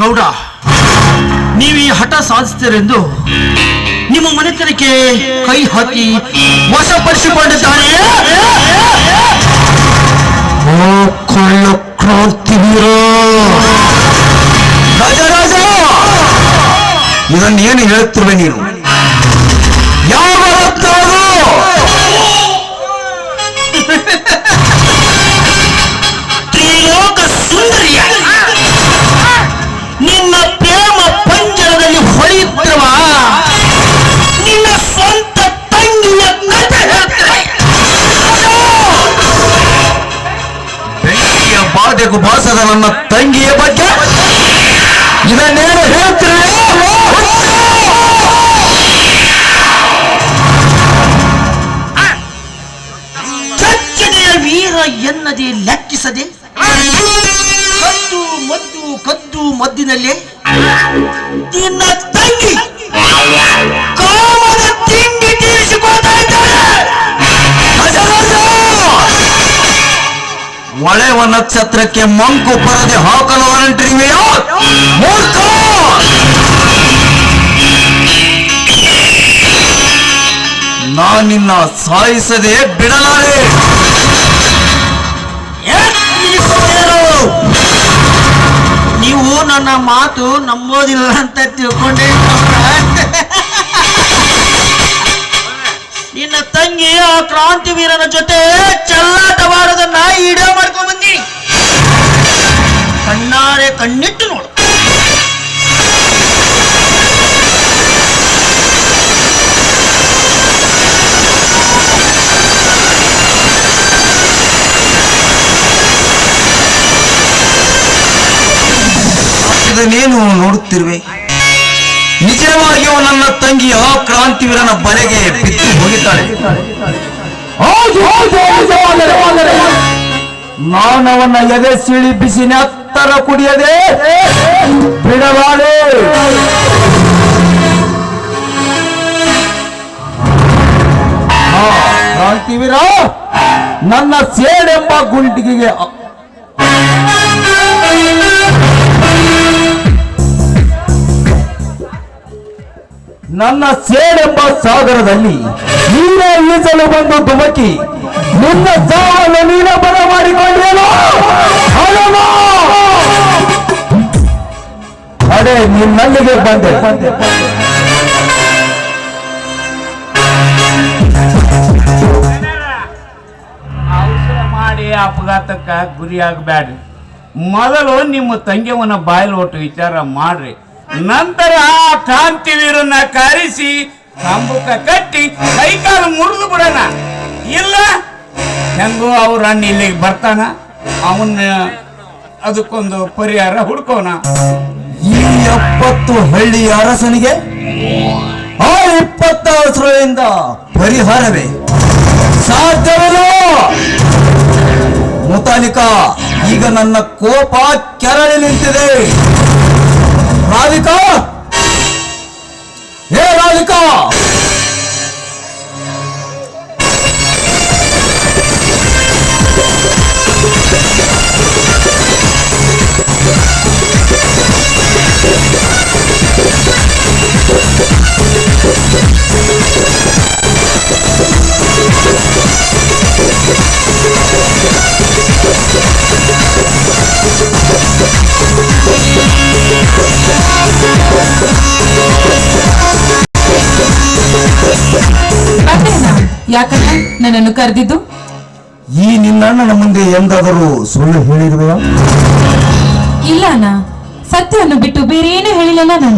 ಗೌಡ ನೀವು ಈ ಹಠ ಸಾಧಿಸ್ತೀರೆಂದು ನಿಮ್ಮ ಮನೆತನಕ್ಕೆ ಕೈ ಹಾಕಿ ವಶಪಡಿಸಿಕೊಂಡಿದ್ದಾನೆ. ಇದನ್ನೇನು ಹೇಳುತ್ತಿರುವೆ ನೀನು? ಬಾಧೆಗೂ ಬಾಸದ ನನ್ನ ತಂಗಿಯ ಬಗ್ಗೆ? ಇದನ್ನೇನು ಹೇಳ್ತೀರಿ? ವೀರ ಎನ್ನದೆ ಲೆಕ್ಕಿಸದೆ ಕದ್ದು ಮದ್ದು ಕದ್ದು ಮದ್ದಿನಲ್ಲೇ ನಿನ್ನ ತಂಗಿ. ಹೊಳೆವ ನಕ್ಷತ್ರಕ್ಕೆ ಮಂಕು ಪರದೆ ಹಾಕಲು ಹೊರಟಿರುವೆಯೋ? ಮೂರ್ಖ! ನಾನಿನ್ನ ಸಾಯಿಸದೆ ಬಿಡಲಾರೆ? ನೀವು ನನ್ನ ಮಾತು ನಂಬೋದಿಲ್ಲ ಅಂತ ತಿಳ್ಕೊಂಡೆ. ನಿನ್ನ ತಂಗಿ ಆ ಕ್ರಾಂತಿವೀರನ ಜೊತೆ ಚೆಲ್ಲಾಟವಾಡೋದನ್ನ ಇದನ್ನೇನು ನೋಡುತ್ತಿರುವೆ? ನಿಜವಾಗಿಯೂ ನನ್ನ ತಂಗಿ ಆ ಕ್ರಾಂತಿವೀರನ ಬಲೆಗೆ ಬಿದ್ದು ಹೋಗಿದ್ದಾಳೆ. ಮಾನವನ ಎದೆ ಸಿಳಿ ಬಿಸಿ ನೆತ್ತರ ಕುಡಿಯದೆ ಬಿಡಬಾರೆ. ಕ್ರಾಂತಿವೀರ, ನನ್ನ ಸೇಡೆಂಬ ಗುಂಡಿಗೆಗೆ ನನ್ನ ಸೇಡೆಂಬ ಸಾಗರದಲ್ಲಿ ನೀನೇ ಈಜಲು ಬಂದು ಧುಮಕಿ, ನಿನ್ನ ಸಾವನ್ನು ನೀನ ಬರ ಮಾಡಿಕೊಂಡೇನು ಅದೇ, ನಿನ್ನಲ್ಲಿಗೆ ಬಂದೆ. ಬಂದೆ ಮಾಡಿ ಅಪಘಾತಕ್ಕ ಮೊದಲು ನಿಮ್ಮ ತಂಗಿಯವನ ಬಾಯಲ್ಲಿ ಒಟ್ಟು ವಿಚಾರ ಮಾಡ್ರಿ. ನಂತರ ಆ ಕ್ರಾಂತಿವೀರನ್ನ ಕರೆಸಿ ಕಂಬುಕ ಕಟ್ಟಿ ಕೈಕಾಲು ಮುರಿದು ಬಿಡೋಣ. ಇಲ್ಲ, ಹೆಂಗೋ ಅವ್ರ ಅಣ್ಣ ಇಲ್ಲಿಗೆ ಬರ್ತಾನ, ಅವನ್ನ ಅದಕ್ಕೊಂದು ಪರಿಹಾರ ಹುಡ್ಕೋಣ. ಈ ಎಪ್ಪತ್ತು ಹಳ್ಳಿಯ ಅರಸನಿಗೆ ಆ ಇಪ್ಪತ್ತ ಹಸುರರಿಂದ ಪರಿಹಾರವೇ ಸಾಧ್ಯವಿಲ್ಲ. ಮುತಾಲಿಕ, ಈಗ ನನ್ನ ಕೋಪ ಕೆರಳಿ ನಿಂತಿದೆ. రాధిక ఏ రాధిక ಯಾಕಣ್ಣ ನನ್ನನ್ನು ಕರೆದಿದ್ದು? ಈ ನಿನ್ನಣ್ಣನ ಮುಂದೆ ಎಂದಾದರೂ ಸುಳ್ಳು ಹೇಳಿರುವೆಯಾ? ಇಲ್ಲ ಅಣ್ಣ. ಸತ್ಯವನ್ನು ಬಿಟ್ಟು ಬೇರೆ ಏನು ಹೇಳಿಲ್ಲ ನಾನು.